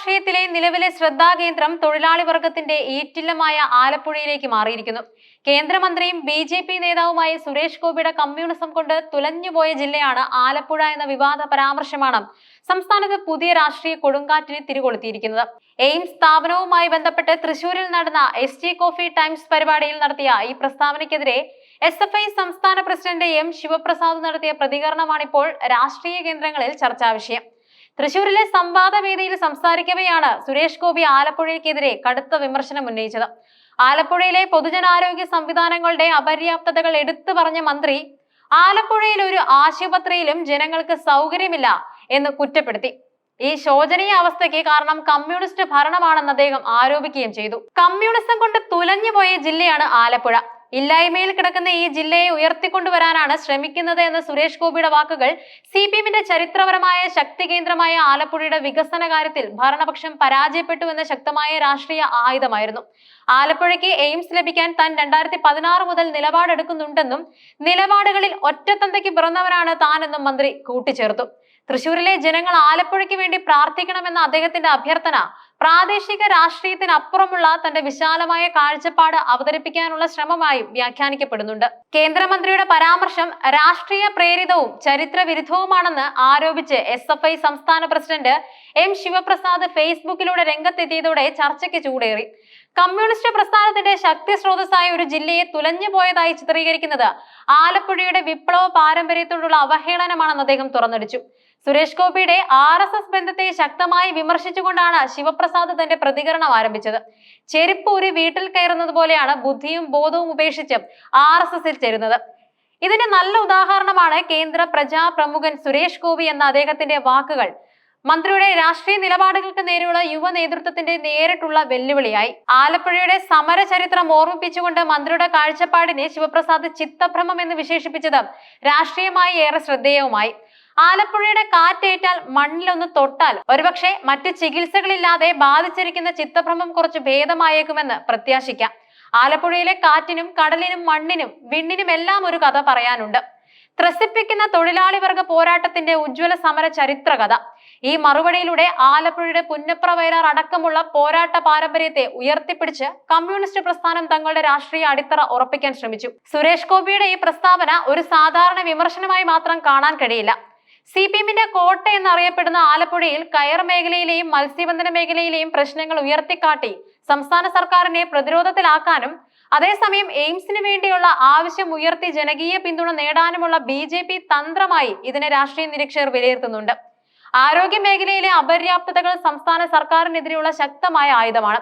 രാഷ്ട്രീയത്തിലെ നിലവിലെ ശ്രദ്ധാകേന്ദ്രം തൊഴിലാളി വർഗത്തിന്റെ ഈറ്റില്ലമായ ആലപ്പുഴയിലേക്ക് മാറിയിരിക്കുന്നു. കേന്ദ്രമന്ത്രിയും ബി ജെ പി നേതാവുമായ സുരേഷ് ഗോപിയുടെ കമ്മ്യൂണിസം കൊണ്ട് തുലഞ്ഞുപോയ ജില്ലയാണ് ആലപ്പുഴ എന്ന വിവാദ പരാമർശമാണ് സംസ്ഥാനത്ത് പുതിയ രാഷ്ട്രീയ കൊടുങ്കാറ്റിന് തിരികൊളുത്തിയിരിക്കുന്നത്. എയിംസ് സ്ഥാപനവുമായി ബന്ധപ്പെട്ട് തൃശൂരിൽ നടന്ന എസ് ടി കോഫി ടൈംസ് പരിപാടിയിൽ നടത്തിയ ഈ പ്രസ്താവനയ്ക്കെതിരെ എസ് എഫ് ഐ സംസ്ഥാന പ്രസിഡന്റ് എം ശിവപ്രസാദ് നടത്തിയ പ്രതികരണമാണിപ്പോൾ രാഷ്ട്രീയ കേന്ദ്രങ്ങളിൽ ചർച്ചാ വിഷയം. തൃശൂരിലെ സംവാദവേദിയിൽ സംസാരിക്കവെയാണ് സുരേഷ് ഗോപി ആലപ്പുഴയ്ക്കെതിരെ കടുത്ത വിമർശനം ഉന്നയിച്ചത്. ആലപ്പുഴയിലെ പൊതുജനാരോഗ്യ സംവിധാനങ്ങളുടെ അപര്യാപ്തതകൾ എടുത്തു പറഞ്ഞ മന്ത്രി ആലപ്പുഴയിൽ ഒരു ആശുപത്രിയിലും ജനങ്ങൾക്ക് സൗകര്യമില്ല എന്ന് കുറ്റപ്പെടുത്തി. ഈ ശോചനീയ അവസ്ഥയ്ക്ക് കാരണം കമ്മ്യൂണിസ്റ്റ് ഭരണമാണെന്ന് അദ്ദേഹം ആരോപിക്കുകയും ചെയ്തു. കമ്മ്യൂണിസം കൊണ്ട് തുലഞ്ഞുപോയ ജില്ലയാണ് ആലപ്പുഴ. ഇല്ലായ്മയിൽ കിടക്കുന്ന ഈ ജില്ലയെ ഉയർത്തിക്കൊണ്ടുവരാനാണ് ശ്രമിക്കുന്നത് എന്ന സുരേഷ് ഗോപിയുടെ വാക്കുകൾ സി പി എമ്മിന്റെ ചരിത്രപരമായ ശക്തി കേന്ദ്രമായ ആലപ്പുഴയുടെ വികസന കാര്യത്തിൽ ഭരണപക്ഷം പരാജയപ്പെട്ടു എന്ന ശക്തമായ രാഷ്ട്രീയ ആയുധമായിരുന്നു. ആലപ്പുഴയ്ക്ക് എയിംസ് ലഭിക്കാൻ താൻ രണ്ടായിരത്തി പതിനാറ് മുതൽ നിലപാടെടുക്കുന്നുണ്ടെന്നും നിലപാടുകളിൽ ഒറ്റത്തന്തയ്ക്ക് പിറന്നവരാണ് താനെന്നും മന്ത്രി കൂട്ടിച്ചേർത്തു. തൃശൂരിലെ ജനങ്ങൾ ആലപ്പുഴയ്ക്ക് വേണ്ടി പ്രാർത്ഥിക്കണമെന്ന അദ്ദേഹത്തിന്റെ അഭ്യർത്ഥന പ്രാദേശിക രാഷ്ട്രീയത്തിനപ്പുറമുള്ള തന്റെ വിശാലമായ കാഴ്ചപ്പാട് അവതരിപ്പിക്കാനുള്ള ശ്രമമായും വ്യാഖ്യാനിക്കപ്പെടുന്നുണ്ട്. കേന്ദ്രമന്ത്രിയുടെ പരാമർശം രാഷ്ട്രീയ പ്രേരിതവും ചരിത്ര വിരുദ്ധവുമാണെന്ന് ആരോപിച്ച് എസ് എഫ് ഐ സംസ്ഥാന പ്രസിഡന്റ് എം ശിവപ്രസാദ് ഫേസ്ബുക്കിലൂടെ രംഗത്തെത്തിയതോടെ ചർച്ചയ്ക്ക് ചൂടേറി. കമ്മ്യൂണിസ്റ്റ് പ്രസ്ഥാനത്തിന്റെ ശക്തി സ്രോതസ്സായ ഒരു ജില്ലയെ തുലഞ്ഞു പോയതായി ചിത്രീകരിക്കുന്നത് ആലപ്പുഴയുടെ വിപ്ലവ പാരമ്പര്യത്തോടുള്ള അവഹേളനമാണെന്ന് അദ്ദേഹം തുറന്നടിച്ചു. സുരേഷ് ഗോപിയുടെ ആർ എസ് എസ് ബന്ധത്തെ ശക്തമായി വിമർശിച്ചുകൊണ്ടാണ് ശിവപ്രസാദ് തന്റെ പ്രതികരണം ആരംഭിച്ചത്. ചെരുപ്പ് ഒരു വീട്ടിൽ കയറുന്നത് പോലെയാണ് ബുദ്ധിയും ബോധവും ഉപേക്ഷിച്ച് ആർ എസ് എസിൽ ചേരുന്നത്. ഇതിന്റെ നല്ല ഉദാഹരണമാണ് കേന്ദ്ര പ്രജാ പ്രമുഖൻ സുരേഷ് ഗോപി എന്ന അദ്ദേഹത്തിന്റെ വാക്കുകൾ. മന്ത്രിയുടെ രാഷ്ട്രീയ നിലപാടുകൾക്ക് നേരെയുള്ള യുവ നേതൃത്വത്തിന്റെ നേരിട്ടുള്ള വെല്ലുവിളിയായി. ആലപ്പുഴയുടെ സമര ചരിത്രം ഓർമ്മിപ്പിച്ചുകൊണ്ട് മന്ത്രിയുടെ കാഴ്ചപ്പാടിനെ ശിവപ്രസാദ് ചിത്തഭ്രമം എന്ന് വിശേഷിപ്പിച്ചത് രാഷ്ട്രീയമായി ഏറെ ശ്രദ്ധേയവുമായി. ആലപ്പുഴയുടെ കാറ്റേറ്റാൽ മണ്ണിലൊന്ന് തൊട്ടാൽ ഒരുപക്ഷെ മറ്റ് ചികിത്സകളില്ലാതെ ബാധിച്ചിരിക്കുന്ന ചിത്തഭ്രമം കുറച്ച് ഭേദമായേക്കുമെന്ന് പ്രത്യാശിക്കാം. ആലപ്പുഴയിലെ കാറ്റിനും കടലിനും മണ്ണിനും വിണ്ണിനും എല്ലാം ഒരു കഥ പറയാനുണ്ട്. ത്രസിപ്പിക്കുന്ന തൊഴിലാളി വർഗ പോരാട്ടത്തിന്റെ ഉജ്ജ്വല സമര ചരിത്ര കഥ. ഈ മറുപടിയിലൂടെ ആലപ്പുഴയുടെ പുന്നപ്ര വയലാർ അടക്കമുള്ള പോരാട്ട പാരമ്പര്യത്തെ ഉയർത്തിപ്പിടിച്ച് കമ്മ്യൂണിസ്റ്റ് പ്രസ്ഥാനം തങ്ങളുടെ രാഷ്ട്രീയ അടിത്തറ ഉറപ്പിക്കാൻ ശ്രമിച്ചു. സുരേഷ് ഗോപിയുടെ ഈ പ്രസ്താവന ഒരു സാധാരണ വിമർശനമായി മാത്രം കാണാൻ കഴിയില്ല. സി പി എമ്മിന്റെ കോട്ട എന്നറിയപ്പെടുന്ന ആലപ്പുഴയിൽ കയർ മേഖലയിലെയും മത്സ്യബന്ധന മേഖലയിലെയും പ്രശ്നങ്ങൾ ഉയർത്തിക്കാട്ടി സംസ്ഥാന സർക്കാരിനെ പ്രതിരോധത്തിലാക്കാനും അതേസമയം എയിംസിന് വേണ്ടിയുള്ള ആവശ്യം ഉയർത്തി ജനകീയ പിന്തുണ നേടാനുമുള്ള ബി ജെ പി തന്ത്രമായി ഇതിനെ രാഷ്ട്രീയ നിരീക്ഷകർ വിലയിരുത്തുന്നുണ്ട്. ആരോഗ്യ മേഖലയിലെ അപര്യാപ്തതകൾ സംസ്ഥാന സർക്കാരിനെതിരെയുള്ള ശക്തമായ ആയുധമാണ്.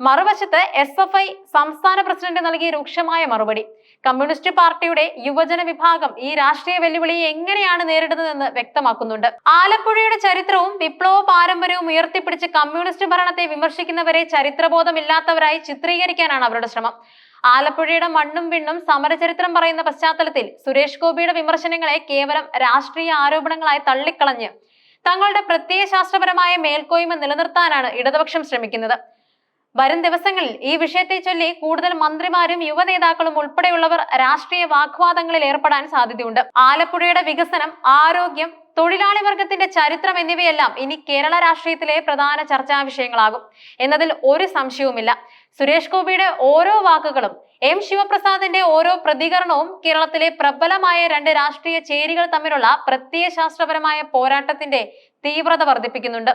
മറുവശത്ത് എസ് എഫ് ഐ സംസ്ഥാന പ്രസിഡന്റ് നൽകിയ രൂക്ഷമായ മറുപടി. കമ്മ്യൂണിസ്റ്റ് പാർട്ടിയുടെ യുവജന വിഭാഗം ഈ രാഷ്ട്രീയ വെല്ലുവിളിയെ എങ്ങനെയാണ് നേരിടുന്നതെന്ന് വ്യക്തമാക്കുന്നുണ്ട്. ആലപ്പുഴയുടെ ചരിത്രവും വിപ്ലവ പാരമ്പര്യവും ഉയർത്തിപ്പിടിച്ച് കമ്മ്യൂണിസ്റ്റ് ഭരണത്തെ വിമർശിക്കുന്നവരെ ചരിത്രബോധമില്ലാത്തവരായി ചിത്രീകരിക്കാനാണ് അവരുടെ ശ്രമം. ആലപ്പുഴയുടെ മണ്ണും വിണ്ണും സമരചരിത്രം പറയുന്ന പശ്ചാത്തലത്തിൽ സുരേഷ് ഗോപിയുടെ വിമർശനങ്ങളെ കേവലം രാഷ്ട്രീയ ആരോപണങ്ങളായി തള്ളിക്കളഞ്ഞ് തങ്ങളുടെ പ്രത്യയശാസ്ത്രപരമായ മേൽക്കോയ്മ നിലനിർത്താനാണ് ഇടതുപക്ഷം ശ്രമിക്കുന്നത്. വരും ദിവസങ്ങളിൽ ഈ വിഷയത്തെ ചൊല്ലി കൂടുതൽ മന്ത്രിമാരും യുവനേതാക്കളും ഉൾപ്പെടെയുള്ളവർ രാഷ്ട്രീയ വാഗ്വാദങ്ങളിൽ ഏർപ്പെടാൻ സാധ്യതയുണ്ട്. ആലപ്പുഴയുടെ വികസനം ആരോഗ്യം തൊഴിലാളി വർഗത്തിന്റെ ചരിത്രം എന്നിവയെല്ലാം ഇനി കേരള രാഷ്ട്രീയത്തിലെ പ്രധാന ചർച്ചാ വിഷയങ്ങളാകും. എന്നതിൽ ഒരു സംശയവുമില്ല. സുരേഷ് ഗോപിയുടെ ഓരോ വാക്കുകളും എം ശിവപ്രസാദിന്റെ ഓരോ പ്രതികരണവും കേരളത്തിലെ പ്രബലമായ രണ്ട് രാഷ്ട്രീയ ചേരികൾ തമ്മിലുള്ള പ്രത്യയശാസ്ത്രപരമായ പോരാട്ടത്തിന്റെ തീവ്രത വർദ്ധിപ്പിക്കുന്നുണ്ട്.